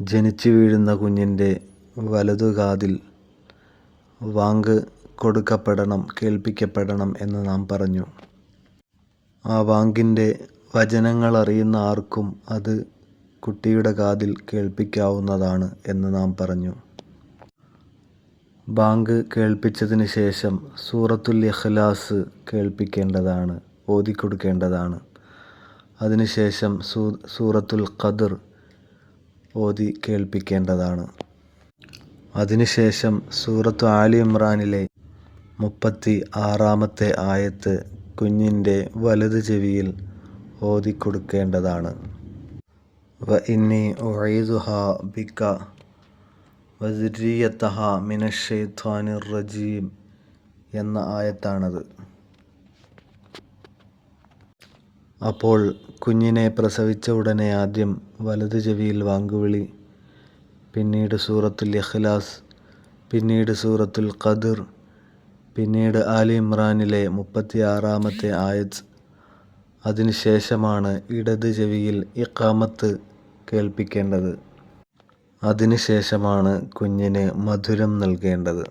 ജനിച്ചു വീഴുന്ന കുഞ്ഞിന്റെ വലതു കാതിൽ വാങ്ക് കൊടുക്കപ്പെടണം കേൾപ്പിക്കപ്പെടണം എന്ന് നാം പറഞ്ഞു. ആ വാങ്കിന്റെ വചനങ്ങൾ അറിയുന്ന ആർക്കും അത് കുട്ടിയുടെ കാതിൽ കേൾപ്പിക്കാവുന്നതാണ് എന്ന് നാം പറഞ്ഞു. ബാങ്ക് കേൾപ്പിച്ചതിന് ശേഷം സൂറത്തുൽ ഇഖ്ലാസ് കേൾപ്പിക്കേണ്ടതാണ് ഓതിക്കൊടുക്കേണ്ടതാണ്. അതിനുശേഷം സൂ സൂറത്തുൽ ഖദർ ഓതി കേൾപ്പിക്കേണ്ടതാണ്. അതിനുശേഷം സൂറത്തു ആലി ഇമ്രാനിലെ മുപ്പത്തി ആറാമത്തെ ആയത്ത് കുഞ്ഞിന്റെ വലത് ചെവിയിൽ ഓതിക്കൊടുക്കേണ്ടതാണ് വ ഇന്നി ഉഈദുഹ ബിക വസുരിയത്തഹ മിനഷെയ്ത്വാനിർ റജീം എന്ന ആയത്താണത്. അപ്പോൾ കുഞ്ഞിനെ പ്രസവിച്ച ഉടനെ ആദ്യം വലത് ചെവിയിൽ വാങ്കുവിളി പിന്നീട് സൂറത്തുൽ ഇഖ്ലാസ് പിന്നീട് സൂറത്തുൽ ഖദർ പിന്നീട് ആലി ഇമ്രാനിലെ മുപ്പത്തി ആറാമത്തെ ആയത്ത് അതിനുശേഷമാണ് ഇടത് ചെവിയിൽ ഇഖാമത്ത് കേൾപ്പിക്കേണ്ടത്. അതിനുശേഷമാണ് കുഞ്ഞിന് മധുരം നൽകേണ്ടത്.